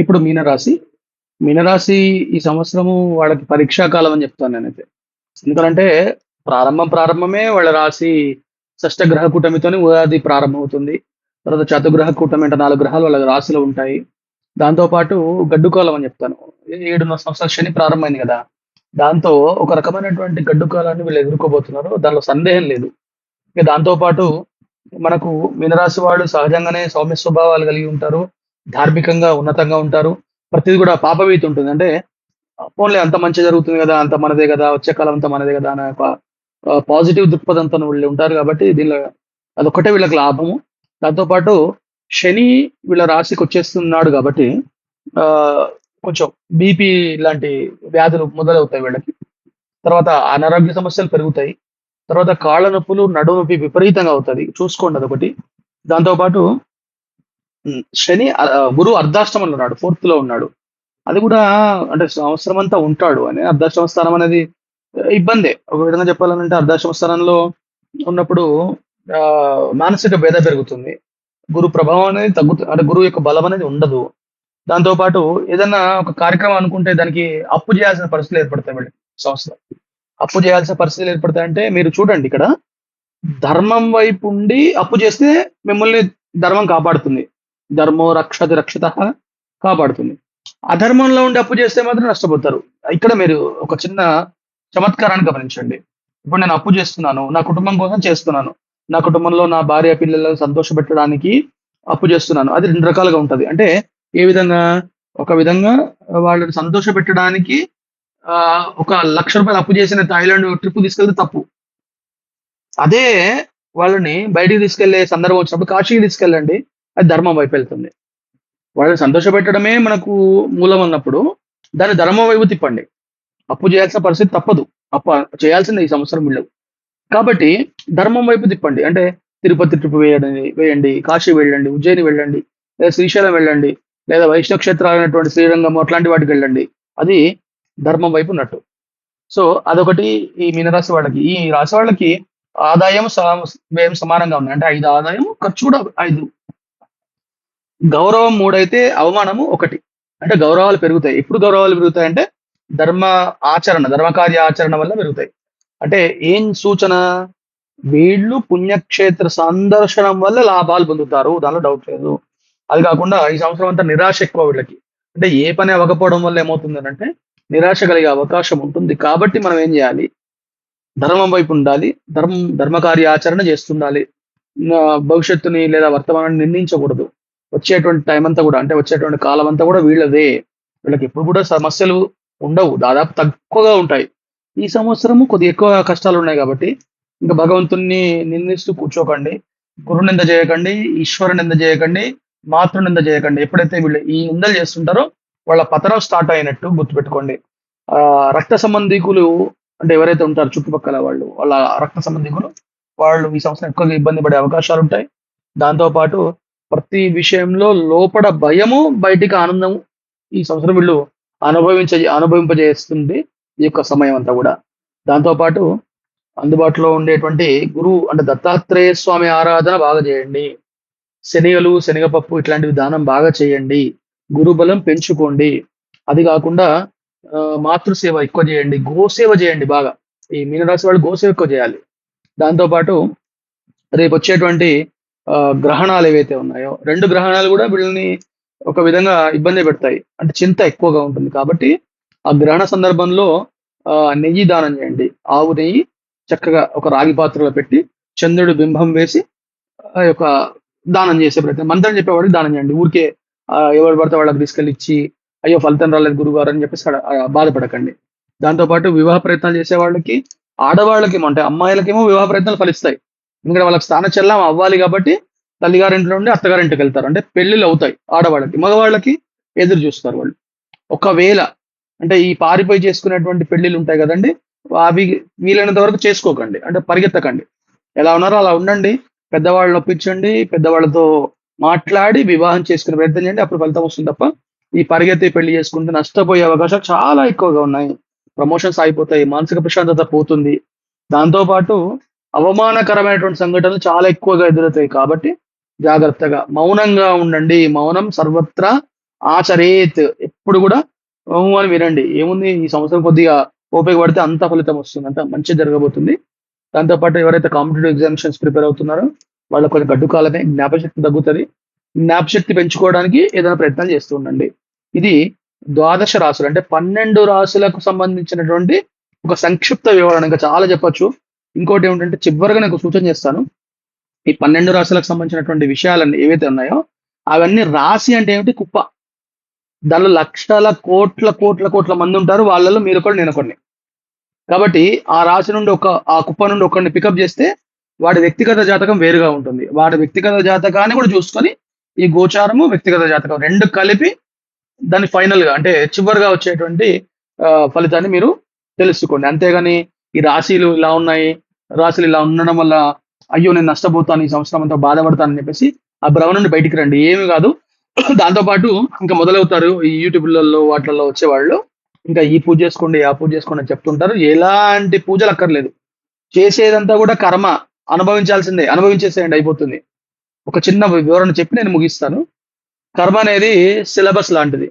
ఇప్పుడు మీనరాశి. మీనరాశి ఈ సంవత్సరము వాళ్ళకి పరీక్షా కాలం అని చెప్తాను నేనైతే. ఎందుకంటే ప్రారంభం ప్రారంభమే వాళ్ళ రాశి షష్టగ్రహ కూటమితోనే ఉగాది ప్రారంభమవుతుంది. తర్వాత చతుగ్రహ కూటమి అంటే నాలుగు గ్రహాలు వాళ్ళ రాశిలో ఉంటాయి. దాంతోపాటు గడ్డు కాలం అని చెప్తాను. ఏడున్నర సంవత్సరాలు శని ప్రారంభమైంది కదా. దాంతో ఒక రకమైనటువంటి గడ్డుకాలాన్ని వీళ్ళు ఎదుర్కోబోతున్నారు. దానిలో సందేహం లేదు. ఇక దాంతోపాటు మనకు మీనరాశి వాళ్ళు సహజంగానే సౌమ్య స్వభావాలు కలిగి ఉంటారు. ధార్మికంగా ఉన్నతంగా ఉంటారు. ప్రతిది కూడా పాపవీతి ఉంటుంది. అంటే పోన్లే అంత మంచి జరుగుతుంది కదా అంత మనదే కదా వచ్చే కాలం అంతా మనదే కదా అనే ఒక పాజిటివ్ దృక్పథంతో వీళ్ళు ఉంటారు కాబట్టి దీనిలో అదొకటే వీళ్ళకి లాభము. దాంతోపాటు శని వీళ్ళ రాశికి వచ్చేస్తున్నాడు కాబట్టి ఆ కొంచెం బీపీ లాంటి వ్యాధులు మొదలవుతాయి వీళ్ళకి. తర్వాత అనారోగ్య సమస్యలు పెరుగుతాయి. తర్వాత కాళ్ళ నొప్పులు నడుము నొప్పి విపరీతంగా అవుతుంది చూసుకోండి అదొకటి. దాంతోపాటు శని గురువు అర్ధాష్టమంలో ఉన్నాడు ఫోర్త్లో ఉన్నాడు. అది కూడా అంటే సంవత్సరం అంతా ఉంటాడు అని అర్ధాష్టమ స్థానం అనేది ఇబ్బందే. ఒక విధంగా చెప్పాలంటే అర్ధాష్టమ స్థానంలో ఉన్నప్పుడు ఆ మానసిక భేద పెరుగుతుంది. గురు ప్రభావం అనేది తగ్గుతుంది అంటే గురువు యొక్క బలం అనేది ఉండదు. దాంతో పాటు ఏదన్నా ఒక కార్యక్రమం అనుకుంటే దానికి అప్పు చేయాల్సిన పరిస్థితులు ఏర్పడతాయి వీళ్ళకి సంవత్సరం. అప్పు చేయాల్సిన పరిస్థితులు ఏర్పడతాయంటే మీరు చూడండి ఇక్కడ ధర్మం వైపు ఉండి అప్పు చేస్తే మిమ్మల్ని ధర్మం కాపాడుతుంది. ధర్మో రక్షతి రక్షిత కాపాడుతుంది. అధర్మంలో ఉండి అప్పు చేస్తే మాత్రం నష్టపోతారు. ఇక్కడ మీరు ఒక చిన్న చమత్కారాన్ని గమనించండి. ఇప్పుడు నేను అప్పు చేస్తున్నాను నా కుటుంబం కోసం చేస్తున్నాను. నా కుటుంబంలో నా భార్య పిల్లలను సంతోషపెట్టడానికి అప్పు చేస్తున్నాను. అది రెండు రకాలుగా ఉంటుంది. అంటే ఏ విధంగా? ఒక విధంగా వాళ్ళని సంతోష పెట్టడానికి ఒక లక్ష రూపాయలు అప్పు చేసిన థాయిలాండ్ ట్రిప్ తీసుకెళ్తే తప్పు. అదే వాళ్ళని బయటికి తీసుకెళ్ళే సందర్భం వచ్చినప్పుడు కాశీకి తీసుకెళ్ళండి. అది ధర్మం వైపు వెళ్తుంది. వాళ్ళని సంతోషపెట్టడమే మనకు మూలం అన్నప్పుడు దాన్ని ధర్మం వైపు తిప్పండి. అప్పు చేయాల్సిన పరిస్థితి తప్పదు. అప్పు చేయాల్సిందే ఈ సంవత్సరం వీళ్ళు. కాబట్టి ధర్మం వైపు తిప్పండి. అంటే తిరుపతి ట్రిప్ వేయండి వేయండి కాశీ వెళ్ళండి ఉజ్జయిని వెళ్ళండి లేదా శ్రీశైలం వెళ్ళండి లేదా వైష్ణవ క్షేత్రాలైనటువంటి శ్రీరంగం అట్లాంటి వాటికి వెళ్ళండి. అది ధర్మం వైపు ఉన్నట్టు. సో అదొకటి ఈ మీనరాశి వాళ్ళకి. ఈ రాశి వాళ్ళకి ఆదాయం వ్యయం సమానంగా ఉన్నాయి అంటే ఐదు ఆదాయం ఖర్చు కూడా ఐదు. గౌరవం మూడైతే అవమానము ఒకటి. అంటే గౌరవాలు పెరుగుతాయి. ఎప్పుడు గౌరవాలు పెరుగుతాయి అంటే ధర్మ ఆచరణ ధర్మకార్య ఆచరణ వల్ల పెరుగుతాయి. అంటే ఏం సూచన? వీళ్ళు పుణ్యక్షేత్ర సందర్శనం వల్ల లాభాలు పొందుతారు. దానిలో డౌట్ లేదు. అది కాకుండా ఈ సంవత్సరం అంతా నిరాశ ఎక్కువ వీళ్ళకి. అంటే ఏ పని అవ్వకపోవడం వల్ల ఏమవుతుంది అంటే నిరాశ కలిగే అవకాశం ఉంటుంది. కాబట్టి మనం ఏం చేయాలి? ధర్మం వైపు ఉండాలి. ధర్మం ధర్మకార్య ఆచరణ చేస్తుండాలి. భవిష్యత్తుని లేదా వర్తమానాన్ని నిర్ణయించకూడదు. వచ్చేటువంటి టైం అంతా కూడా అంటే వచ్చేటువంటి కాలం అంతా కూడా వీళ్ళదే. వీళ్ళకి ఎప్పుడు కూడా సమస్యలు ఉండవు. దాదాపు తక్కువగా ఉంటాయి. ఈ సంవత్సరము కొద్దిగా ఎక్కువ కష్టాలు ఉన్నాయి కాబట్టి ఇంకా భగవంతుణ్ణి నిందిస్తూ కూర్చోకండి. గురు నింద చేయకండి ఈశ్వరు నింద చేయకండి మాతృ నింద చేయకండి. ఎప్పుడైతే వీళ్ళు ఈ నిందలు చేస్తుంటారో వాళ్ళ పతనం స్టార్ట్ అయినట్టు గుర్తుపెట్టుకోండి. ఆ రక్త సంబంధికులు అంటే ఎవరైతే ఉంటారో చుట్టుపక్కల వాళ్ళు వాళ్ళ రక్త సంబంధికులు వాళ్ళు ఈ సంవత్సరం ఎక్కువగా ఇబ్బంది పడే అవకాశాలు ఉంటాయి. దాంతో పాటు ప్రతి విషయంలో లోపల భయము బయటికి ఆనందము ఈ సంవత్సరం వీళ్ళు అనుభవించ అనుభవింపజేస్తుంది ఈ యొక్క సమయం అంతా కూడా. దాంతోపాటు అందుబాటులో ఉండేటువంటి గురువు అంటే దత్తాత్రేయ స్వామి ఆరాధన బాగా చేయండి. శనగలు శనగపప్పు ఇట్లాంటివి దానం బాగా చేయండి. గురుబలం పెంచుకోండి. అది కాకుండా మాతృసేవ ఎక్కువ చేయండి. గోసేవ చేయండి బాగా. ఈ మీనరాశి వాళ్ళు గోసేవ ఎక్కువ చేయాలి. దాంతోపాటు రేపు వచ్చేటువంటి గ్రహణాలు ఏవైతే ఉన్నాయో రెండు గ్రహణాలు కూడా వీళ్ళని ఒక విధంగా ఇబ్బంది పెడతాయి. అంటే చింత ఎక్కువగా ఉంటుంది కాబట్టి ఆ గ్రహణ సందర్భంలో ఆ, నెయ్యి దానం చేయండి. ఆవు నెయ్యి చక్కగా ఒక రాగి పాత్రలో పెట్టి చంద్రుడు బింబం వేసి ఆ యొక్క దానం చేసే ప్రయత్నం. మంత్రం చెప్పేవాడికి దానం చేయండి. ఊరికే ఎవరు పడితే వాళ్ళకి తీసుకెళ్ళి ఇచ్చి అయ్యో ఫలితం రాలేదు గురుగారు అని చెప్పేసి బాధపడకండి. దాంతోపాటు వివాహ ప్రయత్నాలు చేసే వాళ్ళకి ఆడవాళ్ళకి అంటే అమ్మాయిలకేమో వివాహ ప్రయత్నాలు ఫలిస్తాయి. ఎందుకంటే వాళ్ళకి స్థాన చెల్లం అవ్వాలి కాబట్టి తల్లిగారింట్లో నుండి అత్తగారింటికి వెళ్తారు. అంటే పెళ్ళిళ్ళు అవుతాయి ఆడవాళ్ళకి. మగవాళ్ళకి ఎదురు చూస్తారు వాళ్ళు. ఒకవేళ అంటే ఈ పారిపోయి చేసుకునేటువంటి పెళ్ళిళ్ళు ఉంటాయి కదండి అవి వీలైనంత వరకు చేసుకోకండి. అంటే పరిగెత్తకండి. ఎలా ఉన్నారో అలా ఉండండి. పెద్దవాళ్ళని ఒప్పించండి పెద్దవాళ్ళతో మాట్లాడి వివాహం చేసుకునే ప్రయత్నం చేయండి అప్పుడు ఫలితం వస్తుంది తప్ప ఈ పరిగెత్తి పెళ్ళి చేసుకుంటే నష్టపోయే అవకాశాలు చాలా ఎక్కువగా ఉన్నాయి. ప్రమోషన్స్ అయిపోతాయి మానసిక ప్రశాంతత పోతుంది. దాంతో పాటు అవమానకరమైనటువంటి సంఘటనలు చాలా ఎక్కువగా ఎదురవుతాయి కాబట్టి జాగ్రత్తగా మౌనంగా ఉండండి. మౌనం సర్వత్రా ఆచరేత్. ఎప్పుడు కూడా మౌనం అని వినండి. ఏముంది? ఈ సంవత్సరం కొద్దిగా ఓపిక పడితే అంత ఫలితం వస్తుంది. అంత మంచి జరగబోతుంది. దాంతోపాటు ఎవరైతే కాంపిటేటివ్ ఎగ్జామినేషన్స్ ప్రిపేర్ అవుతున్నారో వాళ్ళకి కొంచెం గడ్డు కాలమే జ్ఞాపశక్తి తగ్గుతుంది. జ్ఞాపశక్తి పెంచుకోవడానికి ఏదైనా ప్రయత్నం చేస్తూ ఉండండి. ఇది ద్వాదశ రాశులు. అంటే పన్నెండు రాశులకు సంబంధించినటువంటి ఒక సంక్షిప్త వివరణ. ఇంకా చాలా చెప్పొచ్చు. ఇంకోటి ఏమిటంటే చివరిగా నేను సూచన చేస్తాను. ఈ పన్నెండు రాశులకు సంబంధించినటువంటి విషయాలన్నీ ఏవైతే ఉన్నాయో అవన్నీ రాశి అంటే ఏమిటి? కుప్ప. దానిలో లక్షల కోట్ల కోట్ల కోట్ల మంది ఉంటారు. వాళ్ళలో మీరు ఒకటి నేను ఒకరిని కాబట్టి ఆ రాశి నుండి ఒక ఆ కుప్ప నుండి ఒకరిని పికప్ చేస్తే వాడి వ్యక్తిగత జాతకం వేరుగా ఉంటుంది. వాడి వ్యక్తిగత జాతకాన్ని కూడా చూసుకొని ఈ గోచారము వ్యక్తిగత జాతకం రెండు కలిపి దాని ఫైనల్గా అంటే చివరిగా వచ్చేటువంటి ఫలితాన్ని మీరు తెలుసుకోండి. అంతేగాని ఈ రాశిలు ఇలా ఉన్నాయి రాశులు ఇలా ఉండడం వల్ల అయ్యో నేను నష్టపోతాను ఈ సంవత్సరం అంతా బాధపడతానని చెప్పేసి ఆ భ్రమ నుండి బయటికి రండి. ఏమి కాదు. దాంతోపాటు ఇంకా మొదలవుతారు ఈ యూట్యూబ్లలో వాటిలలో వచ్చేవాళ్ళు. ఇంకా ఈ పూజ చేసుకోండి ఆ పూజ చేసుకోండి అని చెప్తుంటారు. ఎలాంటి పూజలు అక్కర్లేదు. చేసేదంతా కూడా కర్మ. అనుభవించాల్సిందే. అనుభవించేసేయండి అయిపోతుంది. ఒక చిన్న వివరణ చెప్పి నేను ముగిస్తాను. కర్మ అనేది సిలబస్ లాంటిది.